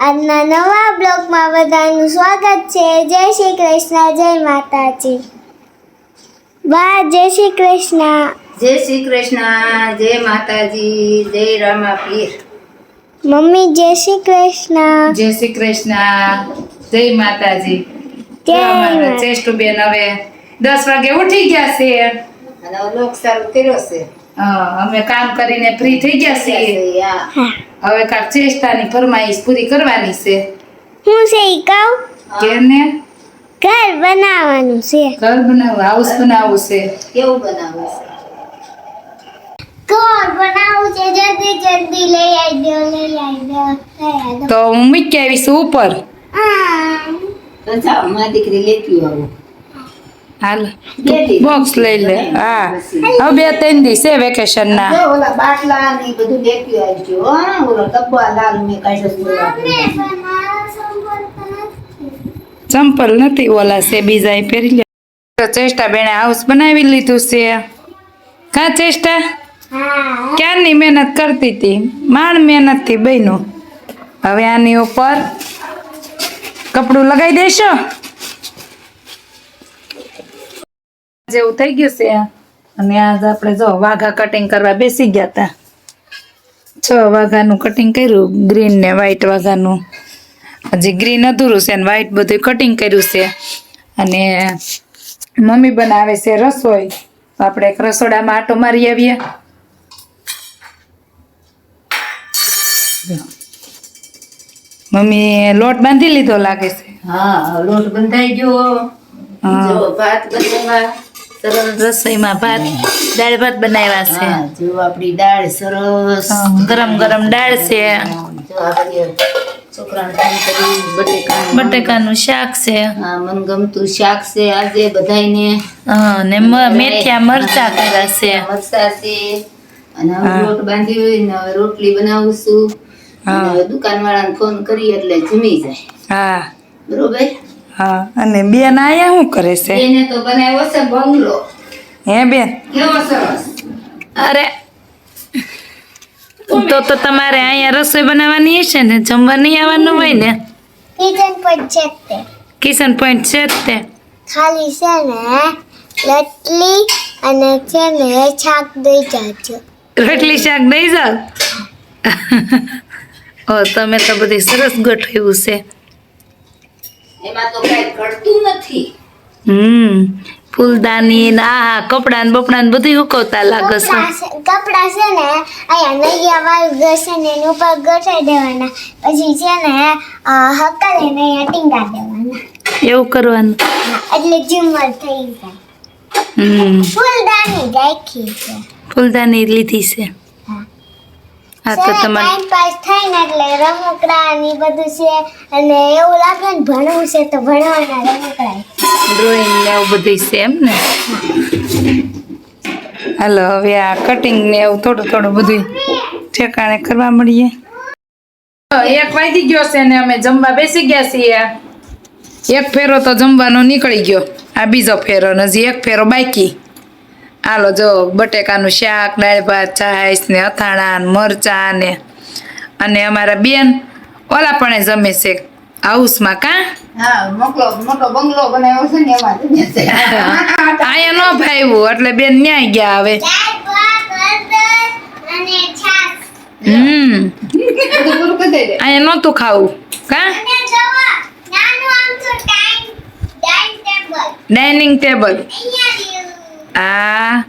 આજના નવા બ્લોગમાં બધાનું સ્વાગત છે. જય શ્રી કૃષ્ણ જય માતાજી. બા જય શ્રી કૃષ્ણ. જય શ્રી કૃષ્ણ જય માતાજી જય રામાપીર મમ્મી જય શ્રી કૃષ્ણ. જય શ્રી કૃષ્ણ જય માતાજી. જય શ્રેષ્ઠ બેન હવે દસ વાગે ઉઠી ગયા છે. અને લોક સારું કર્યો છે. હા, અમે કામ કરીને ફ્રી થઈ ગયા છીએ. હા. હવે કાંક ચેષ્ટાની ફરમાઈશ પૂરી કરવાની છે. હું છે ઈ કહું? કે ને ઘર બનાવવાનું છે. ઘર બનાવવું હાઉસ બનાવવું છે. કેવું બનાવવું? છે ઘર બનાવવું છે જલ્દી જલ્દી લઈ આવજો લઈ આવજો તો હું મૂકી આવીશ ઉપર. આ, તો જાઓ મારી દીકરી લેતી આવું. હાલ બોક્સ લઈ લે. હા. હવે બે ત્રણ દિવસ છે વેકેશન ના. ઓલા બાટલા ને બધું લેતી આવજો હા. ઓલો ડબ્બો લાલ મે. ચંપલ નથી. ઓલા છે બીજા એ પહેરી લે. ચેષ્ટા બેને હાઉસ બનાવી લીધું છે. કા ચેષ્ટા? હા. ક્યારની મહેનત કરતી હતી માંડ મહેનતથી બન્યું. હવે આની ઉપર કપડું લગાવી દેશો? જેવું થઈ ગયું છે. અને આજ આપણે જો વાઘા કટિંગ કરવા બેસી ગયા હતા. છ વાઘાનું કટિંગ કર્યું ગ્રીન ને વ્હાઈટ વાઘાનું. હજી ગ્રીન અધૂરું છે અને વ્હાઈટ બધું કટિંગ કર્યું છે. અને મમ્મી બનાવે છે રસોઈ. તો આપણે એક રસોડામાં આટો મારી આવીએ. મમ્મી લોટ બાંધી લીધો લાગે છે. હા લોટ બંધાઈ ગયો. હા. ભાત બનાવવા સરસ. રસોઈમાં ભાત દાળ ભાત બનાવ્યા છે. જો આપણી દાળ સરસ. ગરમ ગરમ દાળ છે. બટેકાનું. શાક છે. હા મનગમતું શાક છે આજે બધાયને. હા, ને મેથીયા મરચા કર્યા છે. મરચા છે. અને. લોટ બાંધી હોય ને હવે રોટલી બનાવું છું હા. દુકાન વાળાને ફોન કરી એટલે જમી જાય. હા. બરોબર? હા અને બેન આયા શું કરે છે? એને તો બનાવ્યો છે બંગલો. હે બેન? કેવો સરસ. અરે તો તો તમારે અહીંયા રસોઈ બનાવવાની હશે ને? જમવા નહીં આવવાનું હોય ને? કિચન પોઈન્ટ છે તે. કિચન પોઈન્ટ છે તે. ખાલી છે ને લટલી અને છે ને શાક દઈ જાજો રોટલી શાક દઈ જાવ ઓ તમે તો બધી સરસ ગોઠવ્યું છે. એમાં તો કઈ ઘટતું નથી. હમ ફૂલદાની ના કપડા ને બપડા ને બધું ઉકવતા લાગે છે. કપડા છે- ને અહીંયા નૈયા વાળું ઘસે ને એની ઉપર ગઠાઈ દેવાના. પછી છે ને અ, હકાલે ને અહીંયા ટીંગા દેવાના. એવું કરવાનું. એટલે ઝુમર થઈ જાય. હમ. ફૂલદાની રાખી છે. ફૂલદાની લીધી છે. હા. તો તમારે ટાઈમ પાસ થાય ને એટલે રમકડા ને બધું છે અને એવું લાગે ને ભણવું છે તો ભણવાના રમકડા. ડ્રોઈંગ ને એવું બધું છે એમ ને? હાલો હવે આ કટિંગ ને એવું થોડું થોડું બધું ઠેકાણે કરવા મળીએ. એક વાગી ગયો છે ને અમે જમવા બેસી ગયા છીએ. એક ફેરો તો જમવાનો નીકળી ગયો. આ બીજો ફેરો ને હજી એક ફેરો બાકી. હાલો જો બટેકાનું શાક દાળ ભાત છાશ ને અથાણા ને મરચા ને અને અમારા બેન ઓલા પણ જમે છે હાઉસમાં કાં? અહીંયા મોકલો મોટો બંગલો બનાવ્યો છે ને ફાવ્યું એટલે બેન ન્યાય ગયા હવે. હમ. અહીંયા નહોતું ખાવું કા? ડાઇનિંગ ટેબલ ડાઇનિંગ ટેબલ અહીંયા રહ્યું આ.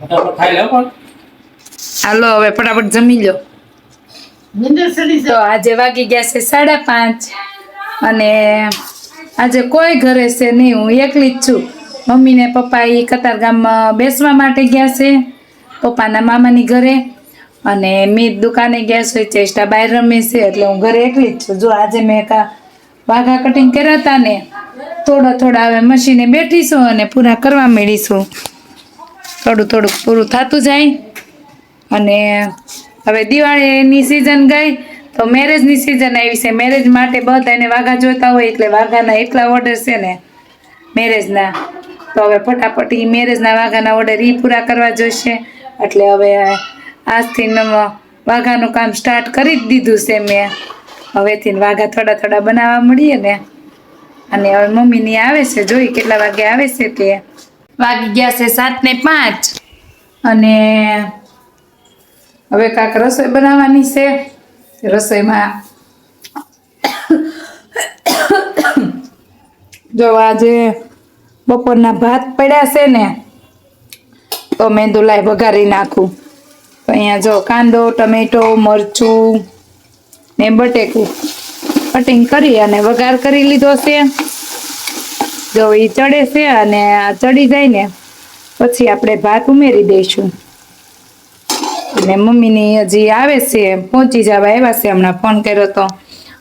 ફટાફટ ખાઈ લો પણ હાલો હવે ફટાફટ જમી લો. તો આજે વાગી ગયા છે સાડા પાંચ અને આજે કોઈ ઘરે છે નહીં હું એકલી જ છું. મમ્મી ને પપ્પા એ કતાર ગામમાં બેસવા માટે ગયા છે પપ્પાના મામાની ઘરે. અને મીત દુકાને ગયા છે ચેષ્ટા બહાર રમે છે એટલે હું ઘરે એકલી જ છું. જો આજે મેં કા વાઘા કટિંગ કર્યા હતા ને થોડા થોડા હવે મશીને બેઠીશું અને પૂરા કરવા માંડીશું થોડું થોડુંક પૂરું થતું જાય. અને હવે દિવાળીની સિઝન ગઈ, તો મેરેજની સિઝન આવી છે. મેરેજ માટે બધાને વાઘા જોતા હોય એટલે વાઘાના એટલા ઓર્ડર છે ને મેરેજના તો હવે ફટાફટ એ મેરેજના વાઘાના ઓર્ડર એ પૂરા કરવા જોઈશે એટલે હવે આજથી વાઘાનું કામ સ્ટાર્ટ કરી જ દીધું છે મેં. હવેથી વાઘા થોડા થોડા બનાવવા મળીએ ને. અને હવે મમ્મીની આવે છે, જોઈ કેટલા વાગે આવે છે તે. વાગી ગયા છે સાત ને પાંચ. અને હવે કાંક રસોઈ બનાવવાની છે. રસોઈમાં જો આજે બપોરના ભાત પડ્યા છે ને, તો મેં દુલાઈ વઘારી નાખું. તો અહીંયા જો કાંદો, ટમેટો, મરચું ને બટેકું કટિંગ કરી અને વઘાર કરી લીધો છે. જો એ ચડે છે અને આ ચડી જાય ને, પછી આપણે ભાત ઉમેરી દઈશું. અને મમ્મીની હજી આવે છે, પહોંચી જવા આવ્યા છે, હમણાં ફોન કર્યો તો.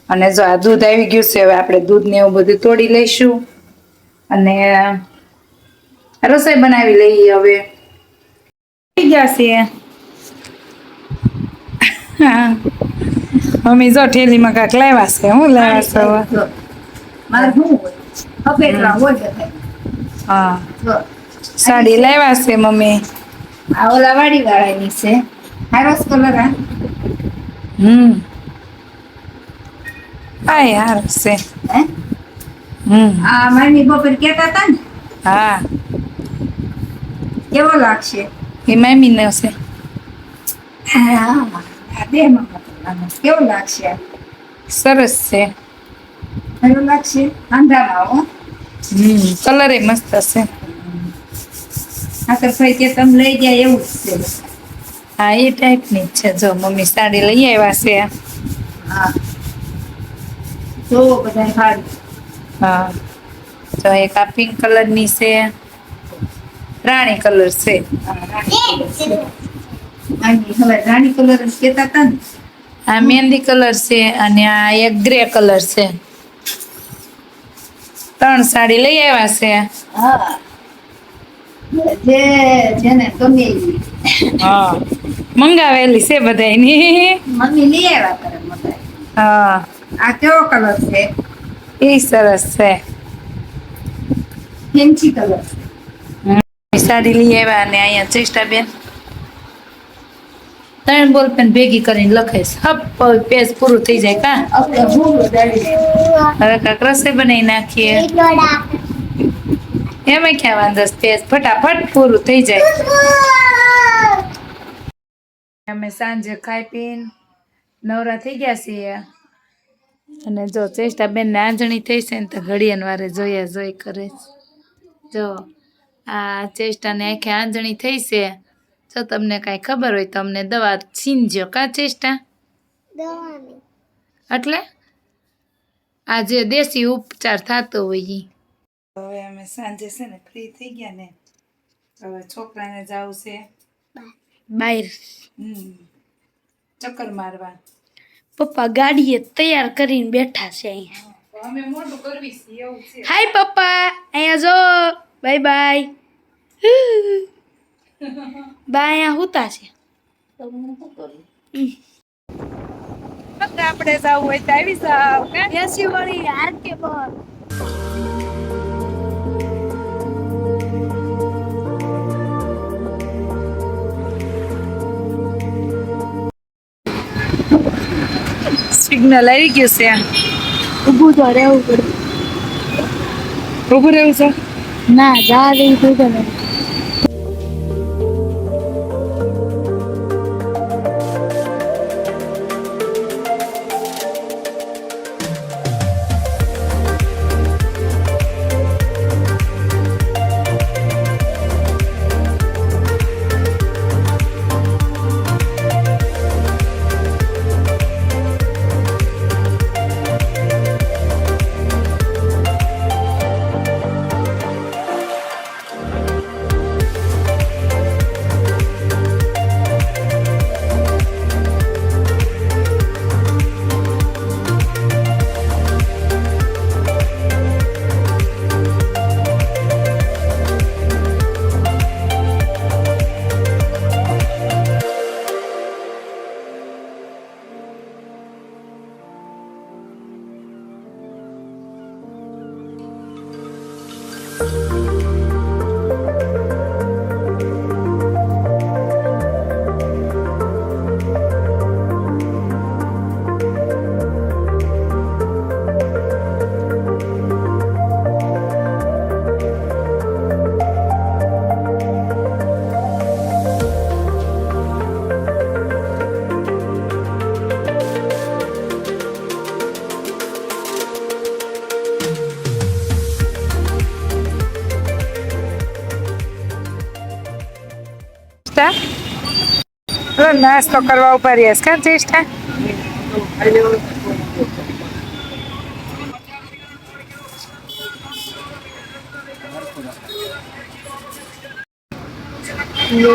અને જો આ દૂધ આવી ગયું છે, હવે આપણે દૂધ ને એવું બધું તોડી લઈશું. અને રસોઈ બનાવી લઈએ હવે. ગયા છે. મમ્મી જો ઠેલીમાં કાંક લાવ્યા છે, હું લાવ્યા છે મારે શું અપેટલા હોય હા. સાડી લાવ્યા છે મમ્મી. આ ઓલા વાડી વાળાની છે. હારો કલર આ? હમ. આ યાર છે. હે? હમ. આ મારી બપોર કહેતા હતા ને? હા. કેવો લાગશે? એ મમ્મીનો છે. હા આ બે માં કેવો લાગશે? સરસ છે. સારું લાગશે? અંધારા હો. હમ કલર એ મસ્ત છે આ ભાઈ કે તમે લઈ ગયા એવું જ છે. હા એ ટાઈપની છે. જો મમ્મી સાડી લઈ આવ્યા છે. હા. જો બધા સારું હા. તો એક આ પિંક કલરની છે. રાણી કલર છે. રાણી કલર જ કહેતા હતા ને? આ મહેંદી કલર છે અને આ એક ગ્રે કલર છે. ત્રણ સાડી લઈ આવ્યા છે. હા. જે જેને ગમે હા. મંગાવેલી છે બધાયની. મમ્મી લઈ આવ્યા કરે હા. આ કેવો કલર છે? એ સરસ છે. ફેન્સી કલર સાડી લઈ આવ્યા અને અહીંયા ચેષ્ટા બેન ત્રણ બોલ પેન ભેગી કરીને લખાઈશ હપ પેજ પૂરું થઈ જાય કા? હવે કાંક રસોઈ બનાવી નાખીએ. એમાં ક્યાં વાંધો પેજ ફટાફટ પૂરું થઈ જાય. અમે સાંજે ખાઈ પીને નવરા થઈ ગયા છીએ. અને જો ચેષ્ટા બેન ને આંજણી થઈ છે ને તો ઘડિયાન વારે જોયા જોઈ કરે જો આ ચેષ્ટાને આંખે આંજણી થઈ છે જો તમને કાંઈ ખબર હોય તો અમને દવા છીનજો. કા ચેષ્ટા? એટલે? આ જે દેશી ઉપચાર થતો હોય એ હવે અમે સાંજે છે ને ફ્રી થઈ ગયા ને હવે છોકરાને જવું છે. બહાર હમ ચક્કર મારવા. પપ્પા ગાડીએ તૈયાર કરીને બેઠા છે અહીંયા. અમે મોટું કરવી છે એવું છે. હાય પપ્પા અહીંયા જો. Bye bye. બા અહીંયા હુતા છે. આપણે જાવું હોય તો આવી જાવ કા? વળી વાળી આરકે પર સિગ્નલ આવી ગયું છે. ઊભું તો રહેવું પડે. ઊભું રહેવું છે? ના જા રહી તો તમે નાસ્તો કરવા રહ્યા છે કાં ચેષ્ટા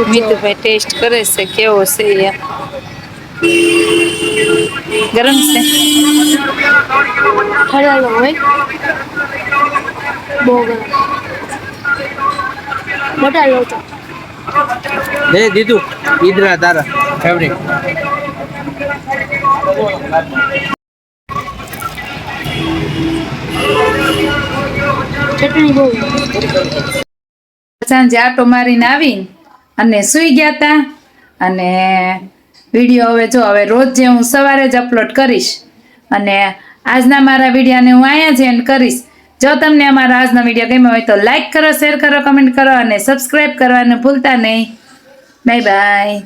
મીતુભાઈ ટેસ્ટ કરે છે કેવો છે ગરમ છે? હલાલો હોય બહુ ગરમ. બટાલો તો. દે દીધું. ઈદરા તારા. ફેવરિટ ચટણી બહુ સાંજે આટો મારીને આવીને અને સૂઈ ગયા તા. અને વીડિયો હવે જો હવે રોજ જે હું સવારે જ અપલોડ કરીશ અને આજના મારા વિડીયાને હું અહીંયા જ એન્ડ કરીશ. જો તમને અમારા આજનો વીડિયો ગમ્યો હોય તો લાઈક કરો શેર કરો કમેન્ટ કરો અને સબસ્ક્રાઈબ કરવાનું ભૂલતા નહીં. Bye bye